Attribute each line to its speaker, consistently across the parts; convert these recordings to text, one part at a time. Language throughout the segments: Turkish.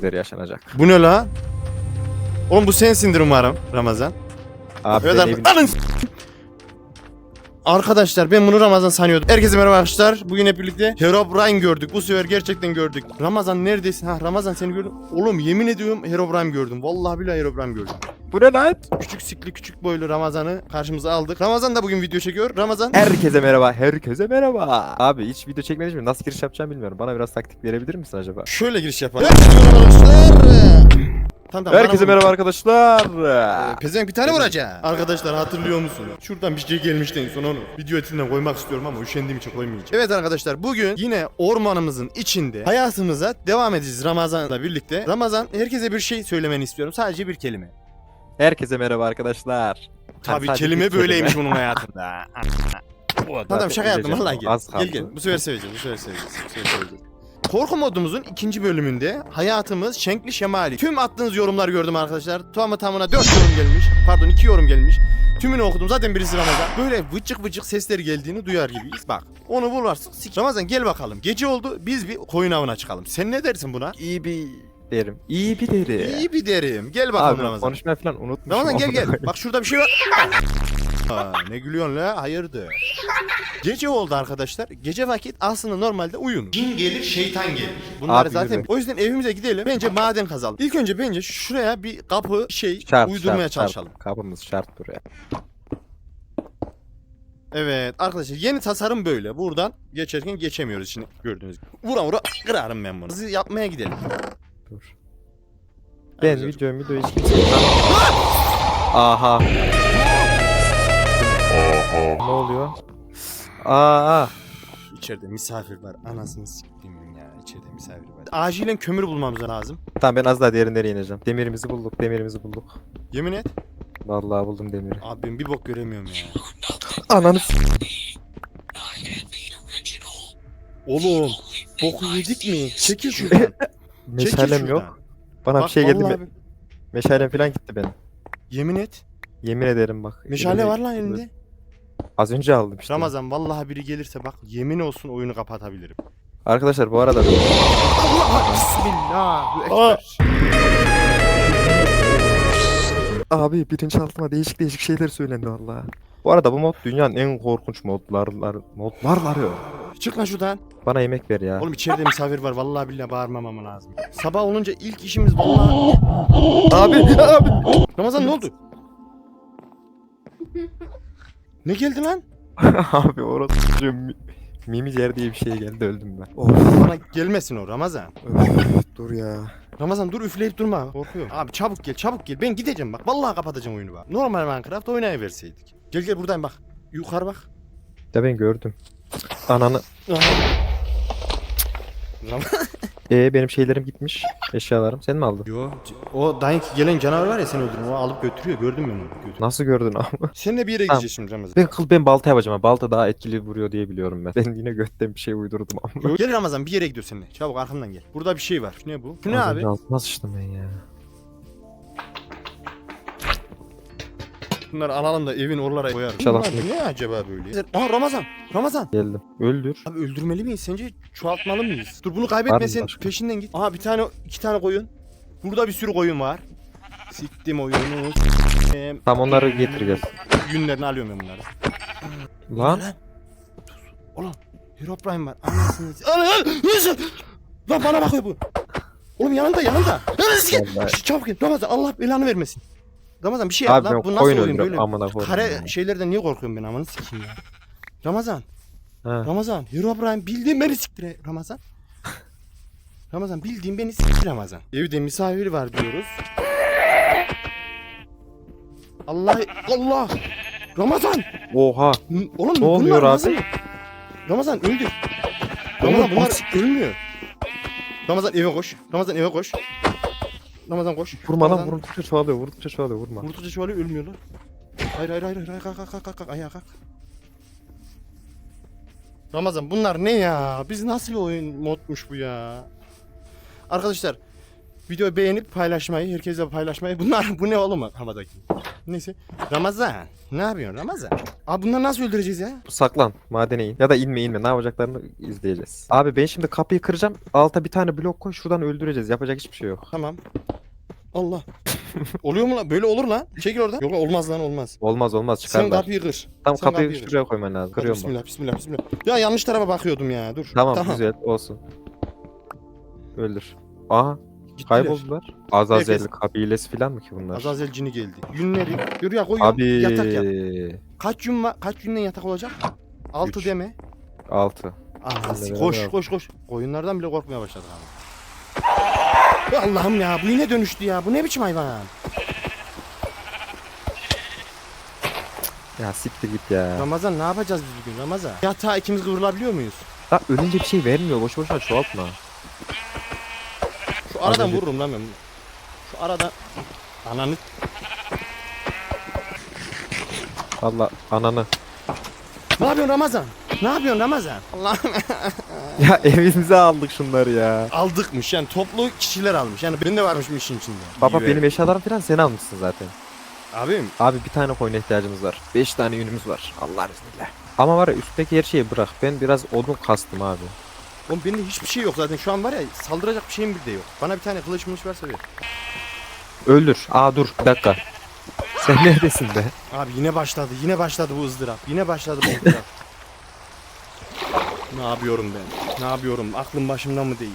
Speaker 1: şeyler yaşanacak.
Speaker 2: Bu ne la? Oğlum bu sensindir umarım Ramazan.
Speaker 1: Abi evin...
Speaker 2: Alın. Arkadaşlar ben bunu Ramazan sanıyordum. Herkese merhaba arkadaşlar. Bugün hep birlikte Herobrine gördük. Bu sefer gerçekten gördük. Ramazan neredesin? Ha Ramazan seni gördüm. Oğlum yemin ediyorum Herobrine gördüm. Vallahi billahi Herobrine gördüm.
Speaker 1: Bu ne lan?
Speaker 2: Küçük sikli küçük boylu Ramazan'ı karşımıza aldık. Ramazan da bugün video çekiyor. Ramazan
Speaker 1: Herkese merhaba, herkese merhaba. Abi hiç video çekmedim mi? Nasıl giriş yapacağım bilmiyorum. Bana biraz taktik verebilir misin acaba?
Speaker 2: şöyle giriş yapalım. Herkese merhaba arkadaşlar. Tamam, tamam,
Speaker 1: Herkese merhaba arkadaşlar.
Speaker 2: Ee, Pezevenk bir tane vuracak. Arkadaşlar hatırlıyor musunuz? Şuradan bir şey gelmişti en son onu. Video etinden koymak istiyorum ama üşendiğim için koymayacağım. Evet arkadaşlar bugün yine ormanımızın içinde hayatımıza devam edeceğiz Ramazan'la birlikte. Ramazan herkese bir şey söylemeni istiyorum. Sadece bir kelime.
Speaker 1: Herkese merhaba arkadaşlar.
Speaker 2: Tabii
Speaker 1: sadece
Speaker 2: kelime
Speaker 1: bir
Speaker 2: böyleymiş bunun hayatında. tamam şaka yaptım
Speaker 1: Öleceğim.
Speaker 2: vallahi gel.
Speaker 1: Az kaldı.
Speaker 2: Gel gel. Bu sefer seveceğiz. Bu sefer seveceğiz. Bu sefer seveceğiz. Korku modumuzun ikinci bölümünde hayatımız şenkli şemali. Tüm attığınız yorumlar gördüm arkadaşlar. Tamı tamına 4 yorum gelmiş. Pardon 2 yorum gelmiş. Tümünü okudum. Zaten birisi Ramazan. Böyle vıcık vıcık sesleri geldiğini duyar gibiyiz. Bak onu bulvarsın. Sik. Ramazan gel bakalım. Gece oldu. Biz bir koyun avına çıkalım. Sen ne dersin buna?
Speaker 1: İyi bir derim. İyi bir derim.
Speaker 2: İyi bir derim. Gel bakalım
Speaker 1: Abi
Speaker 2: Ramazan.
Speaker 1: konuşmayı falan unutmuşum.
Speaker 2: Ramazan gel gel. Bak şurada bir şey var. Aa, ne gülüyorsun la? Hayırdır? Gece oldu arkadaşlar. Gece vakit aslında normalde uyunur. Cin gelir, şeytan gelir. Bunlar
Speaker 1: Abi
Speaker 2: zaten.
Speaker 1: yürü.
Speaker 2: O yüzden evimize gidelim. Bence maden kazalım. İlk önce bence şuraya bir kapı şey
Speaker 1: Şart,
Speaker 2: uydurmaya
Speaker 1: şart,
Speaker 2: çalışalım.
Speaker 1: Şart. Kapımız şart buraya.
Speaker 2: Evet arkadaşlar yeni tasarım böyle. Buradan geçerken geçemiyoruz şimdi gördüğünüz gibi. Vura vura kırarım ben bunu. Hızlı yapmaya gidelim.
Speaker 1: Dur. Ben
Speaker 2: Hadi
Speaker 1: video video hiç kimse Aha. Ne oluyor? Aa.
Speaker 2: İçeride misafir var. Anasını siktiğim ya. İçeride misafir var. Acilen kömür bulmamız lazım.
Speaker 1: Tamam ben az daha derinlere ineceğim. Demirimizi bulduk, demirimizi bulduk.
Speaker 2: Yemin et.
Speaker 1: Vallahi buldum demiri.
Speaker 2: Abi ben bir bok göremiyorum ya.
Speaker 1: Ananı
Speaker 2: Oğlum boku yedik mi? Çekil şuradan.
Speaker 1: Meşalem yok. Bana
Speaker 2: Bak,
Speaker 1: bir şey geldi
Speaker 2: vallahi
Speaker 1: Meşalem falan gitti benim.
Speaker 2: Yemin et.
Speaker 1: Yemin ederim bak.
Speaker 2: Meşale
Speaker 1: Elimde-
Speaker 2: var lan elinde.
Speaker 1: Az önce aldım işte.
Speaker 2: Ramazan vallahi biri gelirse bak yemin olsun oyunu kapatabilirim.
Speaker 1: Arkadaşlar bu arada
Speaker 2: Allah Bismillah.
Speaker 1: abi bilinçaltıma değişik değişik şeyler söylendi valla. Bu arada bu mod dünyanın en korkunç modlar modlarları.
Speaker 2: Çık lan şuradan.
Speaker 1: Bana yemek ver ya.
Speaker 2: Oğlum içeride misafir var. Vallahi billahi bağırmamam lazım. Sabah olunca ilk işimiz vallahi.
Speaker 1: Abi abi.
Speaker 2: Ramazan ne oldu? ne geldi lan?
Speaker 1: abi orası mi- Mimi yer diye bir şey geldi öldüm ben. Of,
Speaker 2: Bana gelmesin o Ramazan.
Speaker 1: öf, dur ya.
Speaker 2: Ramazan dur üfleyip durma. Korkuyorum. Abi çabuk gel çabuk gel. Ben gideceğim bak. Vallahi kapatacağım oyunu bak. Normal Minecraft oynayıverseydik. Gel gel buradayım bak. Yukarı bak.
Speaker 1: De ben gördüm. Ananı. Ee benim şeylerim gitmiş. Eşyalarım. Sen mi aldın?
Speaker 2: Yo. O dayın gelen canavar var ya seni öldürüyor. O alıp götürüyor. Gördün mü onu? Götür.
Speaker 1: Nasıl gördün abi?
Speaker 2: Seninle bir yere
Speaker 1: Tamam.
Speaker 2: gideceğiz şimdi Ramazan.
Speaker 1: Ben kıl ben balta yapacağım. ha. Balta daha etkili vuruyor diye biliyorum ben. Ben yine götten bir şey uydurdum ama.
Speaker 2: Yo, Gel Ramazan bir yere gidiyor seninle. Çabuk arkamdan gel. Burada bir şey var. Ne bu? Bu ne
Speaker 1: Az
Speaker 2: abi?
Speaker 1: Altıma sıçtım ben ya.
Speaker 2: Bunları alalım da evin oralara koyarız.
Speaker 1: İnşallah
Speaker 2: Bunlar ne acaba böyle? Aa Ramazan. Ramazan.
Speaker 1: Geldim. Öldür.
Speaker 2: Abi öldürmeli miyiz? Sence çoğaltmalı mıyız? Dur bunu kaybetme
Speaker 1: mı
Speaker 2: sen
Speaker 1: başka?
Speaker 2: peşinden git. Aha bir tane iki tane koyun. Burada bir sürü koyun var. Siktim oyunu.
Speaker 1: Tam onları getir gel.
Speaker 2: Günlerini alıyorum ben bunları.
Speaker 1: Lan.
Speaker 2: Oğlum Herobrine var. Anasını. Ana lan! Lan bana bakıyor bu. Oğlum yanında yanında. Anasını. Çabuk gel. Ramazan Allah belanı vermesin. Ramazan bir şey yap
Speaker 1: Abi
Speaker 2: lan.
Speaker 1: ben
Speaker 2: Bu nasıl
Speaker 1: koyun
Speaker 2: oyun
Speaker 1: öldürüyorum.
Speaker 2: böyle?
Speaker 1: Amına koyayım.
Speaker 2: Kare
Speaker 1: ya.
Speaker 2: şeylerden niye korkuyorum ben amanı sikeyim ya. Ramazan.
Speaker 1: Ha.
Speaker 2: Ramazan. Herobrine bildiğin beni siktir Ramazan. Ramazan bildiğin beni siktir Ramazan. Evde misafir var diyoruz. Allah Allah. Ramazan.
Speaker 1: Oha.
Speaker 2: N- Oğlum bunlar
Speaker 1: oluyor abi?
Speaker 2: nasıl? Ramazan öldü. Ramazan bunlar ölmüyor. Ramazan eve koş. Ramazan eve koş. Ramazan koş.
Speaker 1: Vurma lan
Speaker 2: Ramazan-
Speaker 1: vurdukça çoğalıyor. Vurdukça çoğalıyor. Vurma.
Speaker 2: Vurdukça şu anda ölmüyorlar. Hayır hayır hayır hayır kalk kalk kalk kalk kalk ayağa kalk. Ramazan bunlar ne ya? Biz nasıl bir oyun modmuş bu ya? Arkadaşlar videoyu beğenip paylaşmayı, herkesle paylaşmayı. Bunlar bu ne oğlum havadaki? Neyse. Ramazan. Ne yapıyorsun Ramazan? Abi bunları nasıl öldüreceğiz ya?
Speaker 1: Saklan madene in. Ya da inme inme ne yapacaklarını izleyeceğiz. Abi ben şimdi kapıyı kıracağım. Alta bir tane blok koy şuradan öldüreceğiz. Yapacak hiçbir şey yok.
Speaker 2: Tamam. Allah. Oluyor mu lan? Böyle olur lan. Çekil oradan. Yok olmaz lan olmaz.
Speaker 1: Olmaz olmaz
Speaker 2: Sen
Speaker 1: çıkarlar.
Speaker 2: kapıyı kır.
Speaker 1: Tam
Speaker 2: sen
Speaker 1: kapıyı
Speaker 2: kapıyı kır.
Speaker 1: şuraya koyman lazım.
Speaker 2: Hadi
Speaker 1: Kırıyorum bak.
Speaker 2: bismillah bismillah bismillah. Ya yanlış tarafa bakıyordum ya. Dur.
Speaker 1: Tamam, güzel olsun. Öldür. Aha
Speaker 2: Gittiler.
Speaker 1: kayboldular. Azazel
Speaker 2: Herkes-
Speaker 1: kabilesi falan mı ki bunlar?
Speaker 2: Azazel cini geldi. Yünleri. Yürü ya koyuyorum.
Speaker 1: Abi
Speaker 2: Yatak yap. Kaç yün var? Kaç yünden yatak olacak? Altı
Speaker 1: Üç.
Speaker 2: deme.
Speaker 1: 6.
Speaker 2: Anası.
Speaker 1: Hadi
Speaker 2: Koş
Speaker 1: beraber.
Speaker 2: koş koş. Koyunlardan bile korkmaya başladık abi. Allah'ım ya bu yine dönüştü ya. Bu ne biçim hayvan?
Speaker 1: Ya siktir git ya.
Speaker 2: Ramazan ne yapacağız biz bugün Ramazan? Yatağa ikimiz kıvrılabiliyor muyuz?
Speaker 1: Ya ölünce bir şey vermiyor. Boş boşuna çoğaltma.
Speaker 2: Şu aradan
Speaker 1: önce-
Speaker 2: vururum lan ben. Şu aradan. Ananı.
Speaker 1: Valla ananı.
Speaker 2: Ne yapıyorsun Ramazan? Ne yapıyorsun Ramazan? Allah'ım.
Speaker 1: Ya evimize aldık şunları ya.
Speaker 2: Aldıkmış yani toplu kişiler almış. Yani benim de varmış bu işin içinde.
Speaker 1: Baba
Speaker 2: İyi be.
Speaker 1: benim eşyalarım falan sen almışsın zaten.
Speaker 2: Abim
Speaker 1: Abi bir tane koyuna ihtiyacımız var. 5 tane yünümüz var. Allah izniyle. Ama var ya üstteki her şeyi bırak. Ben biraz odun kastım abi.
Speaker 2: Oğlum benim de hiçbir şey yok zaten. Şu an var ya saldıracak bir şeyim bir de yok. Bana bir tane kılıç mılıç verse ver.
Speaker 1: Öldür. Aa dur bir dakika. Sen neredesin be?
Speaker 2: Abi yine başladı. Yine başladı bu ızdırap. Yine başladı bu ızdırap. ne yapıyorum ben? Ne yapıyorum? Aklım başımda mı değil?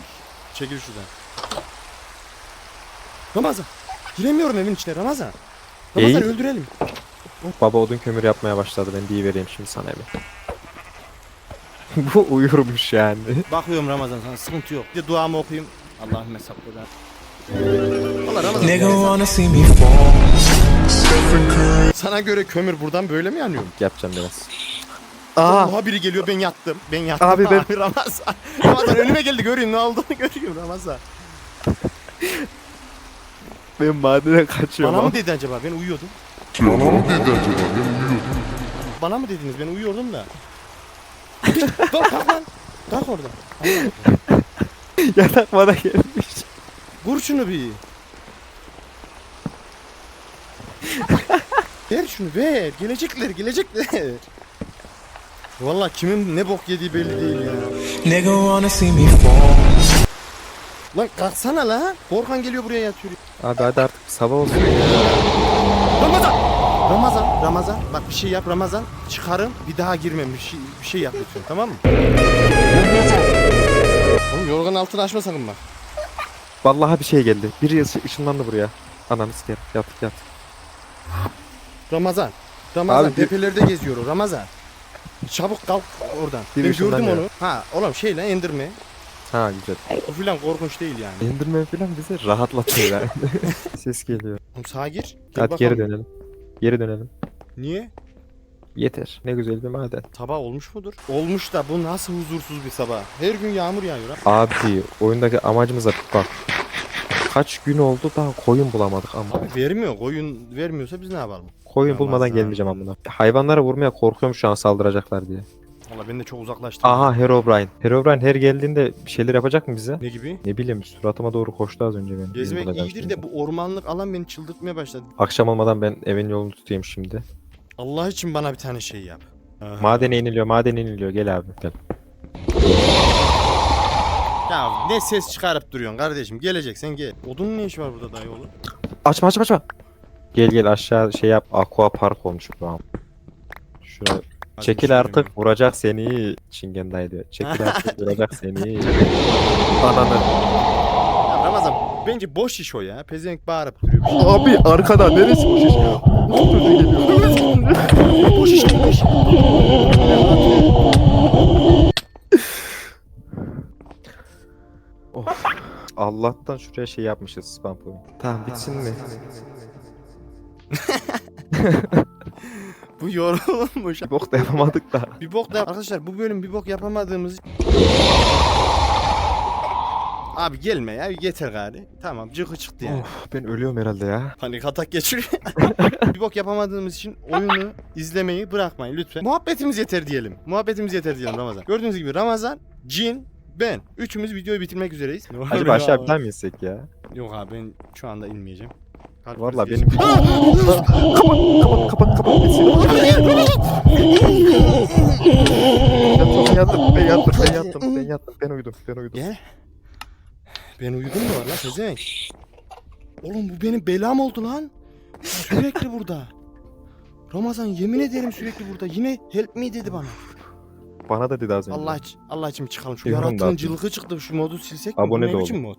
Speaker 2: Çekil şuradan. Ramazan. Giremiyorum evin içine Ramazan. Ramazan
Speaker 1: İyi.
Speaker 2: öldürelim.
Speaker 1: Baba odun kömür yapmaya başladı. Ben vereyim şimdi sana bir. Bu uyurmuş yani.
Speaker 2: Bakıyorum Ramazan sana sıkıntı yok. Bir de duamı okuyayım. Allah'ım hesaplı. Valla Ramazan sana göre kömür buradan böyle mi yanıyor?
Speaker 1: Yapacağım biraz. Aa
Speaker 2: Oha biri geliyor ben yattım. Ben yattım.
Speaker 1: Abi ben-
Speaker 2: Ramazan. Ramazan önüme geldi göreyim ne olduğunu görüyorum Ramazan.
Speaker 1: ben madene kaçıyorum.
Speaker 2: Bana mı dedi acaba? Ben uyuyordum.
Speaker 3: Bana mı dedi acaba? Ben uyuyordum.
Speaker 2: Bana mı dediniz? Ben uyuyordum da. Kalk kalk lan. Kalk oradan.
Speaker 1: Yatak bana gelmiş.
Speaker 2: Vur şunu bir. ver şunu ver. Gelecekler gelecekler. Vallahi kimin ne bok yediği belli değil ya.
Speaker 3: Nigga wanna see me fall.
Speaker 2: Lan kalksana la. Korkan geliyor buraya yatıyor.
Speaker 1: Abi hadi artık sabah olsun.
Speaker 2: Ramazan. Ramazan, Ramazan. Bak bir şey yap Ramazan. Çıkarım. Bir daha girmem. Bir şey, bir şey yap lütfen. Tamam mı? Oğlum yorganın altını açma sakın bak.
Speaker 1: Vallahi bir şey geldi. Biri ışı- ışınlandı buraya. Ananı sikerim. Yat yat.
Speaker 2: Ramazan. Ramazan
Speaker 1: Abi bir-
Speaker 2: tepelerde geziyor o Ramazan. Çabuk kalk oradan.
Speaker 1: Bir
Speaker 2: ben gördüm
Speaker 1: ya.
Speaker 2: onu. Ha oğlum şeyle endirme.
Speaker 1: Ha güzel.
Speaker 2: O filan korkunç değil yani.
Speaker 1: Enderman falan bizi rahatlatıyor yani. Ses geliyor.
Speaker 2: Oğlum sağa gir. Gel
Speaker 1: Hadi
Speaker 2: bakalım.
Speaker 1: geri dönelim. Geri dönelim.
Speaker 2: Niye?
Speaker 1: Yeter. Ne güzel bir maden.
Speaker 2: Sabah olmuş mudur? Olmuş da bu nasıl huzursuz bir sabah. Her gün yağmur yağıyor ha.
Speaker 1: Abi oyundaki amacımıza bak. Kaç gün oldu daha koyun bulamadık ama.
Speaker 2: Abi vermiyor. Koyun vermiyorsa biz ne yapalım?
Speaker 1: Koyun bulmadan gelmeyeceğim amına. Hayvanlara vurmaya korkuyorum şu an saldıracaklar diye.
Speaker 2: Valla ben de çok uzaklaştım.
Speaker 1: Aha Herobrine. Herobrine her geldiğinde bir şeyler yapacak mı bize?
Speaker 2: Ne gibi?
Speaker 1: Ne bileyim suratıma doğru koştu az önce benim.
Speaker 2: Gezmek
Speaker 1: Bizim
Speaker 2: iyidir de bu ormanlık alan beni çıldırtmaya başladı.
Speaker 1: Akşam olmadan ben evin yolunu tutayım şimdi.
Speaker 2: Allah için bana bir tane şey yap. Aha.
Speaker 1: Madene iniliyor, madene iniliyor. Gel abi. Gel.
Speaker 2: Ya ne ses çıkarıp duruyorsun kardeşim geleceksen gel. Odunun ne işi var burada dayı oğlum?
Speaker 1: Açma açma açma. Gel gel aşağı şey yap. Aqua park olmuş bu an. Şuraya
Speaker 2: Hadi
Speaker 1: Çekil artık vuracak seni. Çingen dayı diyor. Çekil artık vuracak seni. Ananı.
Speaker 2: Ya Ramazan bence boş iş o ya. Pezevenk bağırıp duruyor.
Speaker 1: Abi arkada neresi boş iş ya?
Speaker 2: boş iş boş.
Speaker 1: Allah'tan şuraya şey yapmışız spam point. Tamam bitsin mi?
Speaker 2: Bu yorulmuş.
Speaker 1: Bir bok da yapamadık da.
Speaker 2: Bir bok da arkadaşlar bu bölüm bir bok yapamadığımız Abi gelme ya yeter gari. Tamam cıkı çıktı yani.
Speaker 1: Of ben ölüyorum herhalde ya.
Speaker 2: Panik atak geçiriyor. bir bok yapamadığımız için oyunu izlemeyi bırakmayın lütfen. Muhabbetimiz yeter diyelim. Muhabbetimiz yeter diyelim Ramazan. Gördüğünüz gibi Ramazan, Cin, ben. Üçümüz videoyu bitirmek üzereyiz.
Speaker 1: Acaba aşağı bir daha mı insek ya?
Speaker 2: Yok abi ben şu anda inmeyeceğim. Kalp
Speaker 1: Valla
Speaker 2: krizi
Speaker 1: benim kapat kapat kapat bitsin. Ben yattım ben yattım ben yattım ben yattım ben uyudum ben uyudum.
Speaker 2: Gel. Ben uyudum mu var lan Sezenk? Oğlum bu benim belam oldu lan. Sürekli burada. Ramazan yemin ederim sürekli burada. Yine help me dedi bana.
Speaker 1: Bana da dedi az önce.
Speaker 2: Allah Allah için çıkalım. Şu
Speaker 1: Yorum da
Speaker 2: yaratığın
Speaker 1: atın.
Speaker 2: cılgı çıktı. Şu modu silsek mi?
Speaker 1: Abone
Speaker 2: Bu
Speaker 1: de
Speaker 2: ne biçim
Speaker 1: olun.
Speaker 2: mod?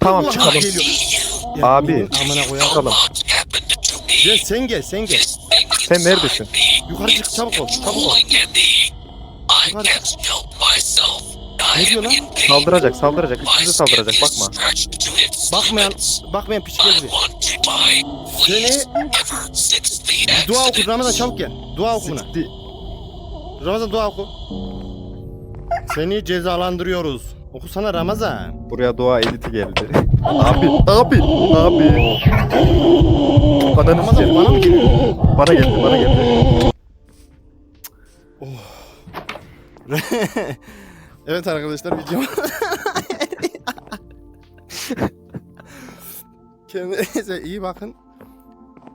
Speaker 1: Tamam
Speaker 2: Allah
Speaker 1: çıkalım.
Speaker 2: geliyor.
Speaker 1: Abi.
Speaker 2: Amına koyalım.
Speaker 1: Çıkalım.
Speaker 2: Gel sen gel sen gel.
Speaker 1: Sen neredesin?
Speaker 2: Yukarı çık çabuk ol çabuk ol. Yukarı. Ne diyor lan?
Speaker 1: Saldıracak saldıracak üstünüze saldıracak bakma.
Speaker 2: Bakmayan, bakmayan piç gel buraya. Seni dua oku Ramazan çabuk gel. Dua oku buna. Ramazan dua oku. Seni cezalandırıyoruz. Okusana Ramazan.
Speaker 1: Buraya doğa editi geldi. abi abi abi. Ananı sikerim.
Speaker 2: bana mı geliyor?
Speaker 1: Bana geldi bana geldi.
Speaker 2: evet arkadaşlar video. Kendinize iyi bakın.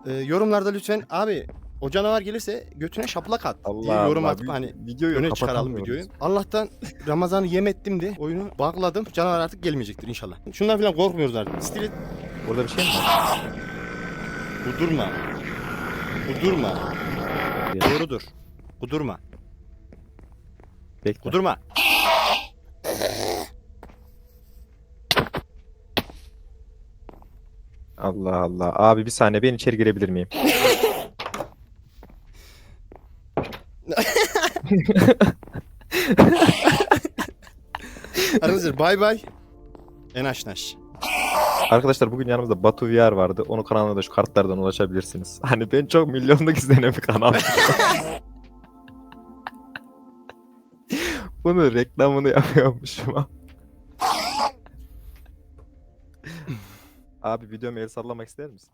Speaker 2: Ee, yorumlarda lütfen abi o canavar gelirse götüne şaplak at diye
Speaker 1: Allah
Speaker 2: yorum
Speaker 1: Allah.
Speaker 2: atıp hani
Speaker 1: videoyu
Speaker 2: öne çıkaralım
Speaker 1: kapatamıyoruz.
Speaker 2: videoyu. Allah'tan Ramazan'ı yem ettim de oyunu bağladım. Canavar artık gelmeyecektir inşallah. Şundan falan korkmuyoruz artık. Stilet
Speaker 1: Burada bir şey mi var?
Speaker 2: Kudurma. Kudurma.
Speaker 1: Ya.
Speaker 2: Doğrudur. Kudurma.
Speaker 1: Bekle.
Speaker 2: Kudurma.
Speaker 1: Allah Allah. Abi bir saniye ben içeri girebilir miyim?
Speaker 2: Arkadaşlar bay bay. Enaş naş.
Speaker 1: Arkadaşlar bugün yanımızda Batu VR vardı. Onun kanalına da şu kartlardan ulaşabilirsiniz. Hani ben çok milyonluk izlenen bir kanal. Bunu reklamını yapıyormuşum. Abi videomu el sallamak ister misin?